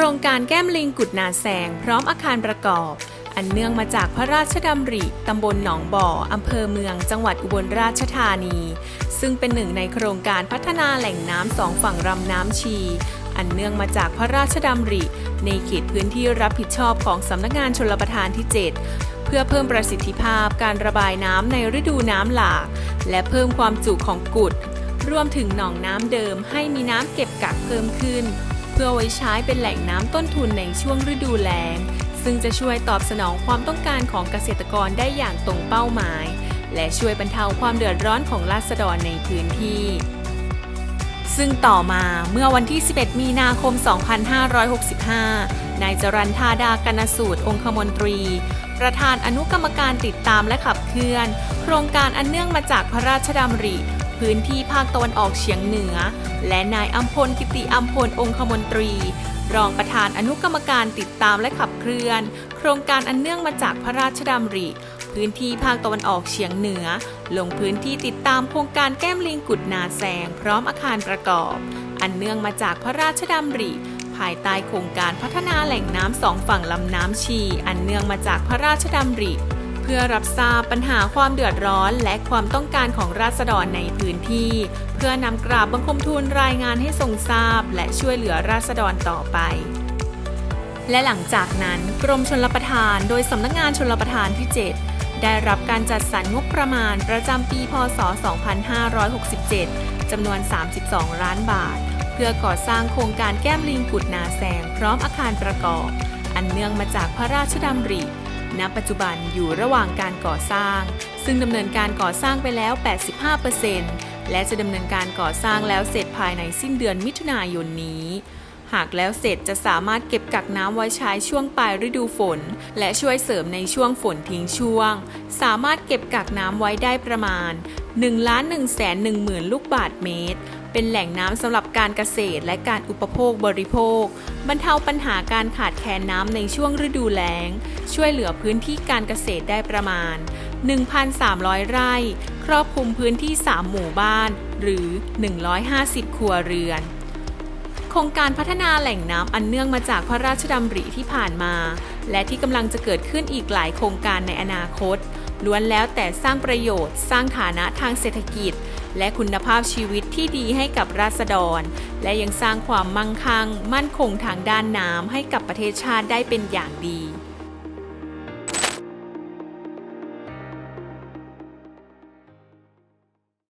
ครงการแก้มลิงกุดนาแสง พร้อมอาคารประกอบ อันเนื่องมาจากพระราชดำริ ตำบลหนองบ่อ อำเภอเมือง จังหวัดอุบลราชธานี ซึ่งเป็นหนึ่งในโครงการพัฒนาแหล่งน้ำสองฝั่งลำน้ำชี อันเนื่องมาจากพระราชดำริ ในเขตพื้นที่รับผิดชอบของสำนักงานชลประทานที่ 7เพื่อเพิ่มประสิทธิภาพการระบายน้ำในฤดูน้ำหลาก และเพิ่มความจุของกุด รวมถึงหนองน้ำเดิมให้มีน้ำเก็บกักเพิ่มขึ้น พื่อไว้ใช้เป็นแหล่งน้ำต้นทุนในช่วงฤดูแล้ง ซึ่งจะช่วยตอบสนองความต้องการของเกษตรกรได้อย่างตรงเป้าหมาย และช่วยบรรเทาความเดือดร้อนของราษฎรในพื้นที่ ซึ่งต่อมาเมื่อวันที่ 11 มีนาคม 2565 นายจรันทาดากนสูตรองคมนตรี ประธานอนุกรรมการติดตามและขับเคลื่อน โครงการอันเนื่องมาจากพระราชดำริ พื้นที่ภาคตะวันออกเฉียงเหนือ และนายอัมพลกิติอัมพลองคมนตรี รองประธานอนุกรรมการติดตามและขับเคลื่อน โครงการอันเนื่องมาจากพระราชดำริพื้นที่ภาคตะวันออกเฉียงเหนือ ลงพื้นที่ติดตามโครงการแก้มลิงกุดนาแซงพร้อมอาคารประกอบ อันเนื่องมาจากพระราชดำริ ภายใต้โครงการพัฒนาแหล่งน้ำสองฝั่งลำน้ำชี อันเนื่องมาจากพระราชดำริ พื่อรับทราบปัญหาความเดือดร้อนและความต้องการของราษฎรในพื้นที่ เพื่อนำกราบบังคมทูลรายงานให้ทรงทราบ และช่วยเหลือราษฎรต่อไป และหลังจากนั้นกรมชลประทานโดยสำนักงานชลประทานที่ 7 ได้รับการจัดสรรงบประมาณประจำปี พศ 2567 จำนวน 32 ล้านบาท เพื่อก่อสร้างโครงการแก้มลิงกุดนาแซงพร้อมอาคารประกอบ อันเนื่องมาจากพระราชดำริ ณปัจจุบันอยู่ระหว่างการก่อสร้าง ซึ่งดำเนินการก่อสร้างไปแล้ว 85%และจะดำเนินการก่อสร้างแล้วเสร็จภายในสิ้นเดือนมิถุนายนนี้ หากแล้วเสร็จจะสามารถเก็บกักน้ำไว้ใช้ช่วงปลายฤดูฝน และช่วยเสริมในช่วงฝนทิ้งช่วง สามารถเก็บกักน้ำไว้ได้ประมาณ 1 1 1 1 0 0 0ลูกบาทเมตร เป็นแหล่งน้ำสำหรับการเกษตรและการอุปโภคบริโภค บรรเทาปัญหาการขาดแคลนน้ำในช่วงฤดูแล้ง ช่วยเหลือพื้นที่การเกษตรได้ประมาณ 1,300 ไร่ ครอบคลุมพื้นที่ 3 หมู่บ้าน หรือ 150 ครัวเรือนโครงการพัฒนาแหล่งน้ำอันเนื่องมาจากพระราชดำริที่ผ่านมา และที่กำลังจะเกิดขึ้นอีกหลายโครงการในอนาคต ล้วนแล้วแต่สร้างประโยชน์ สร้างฐานะทางเศรษฐกิจ และคุณภาพชีวิตที่ดีให้กับราษฎร และยังสร้างความมั่งคั่ง มั่นคงทางด้านน้ำให้กับประเทศชาติได้เป็นอย่างดี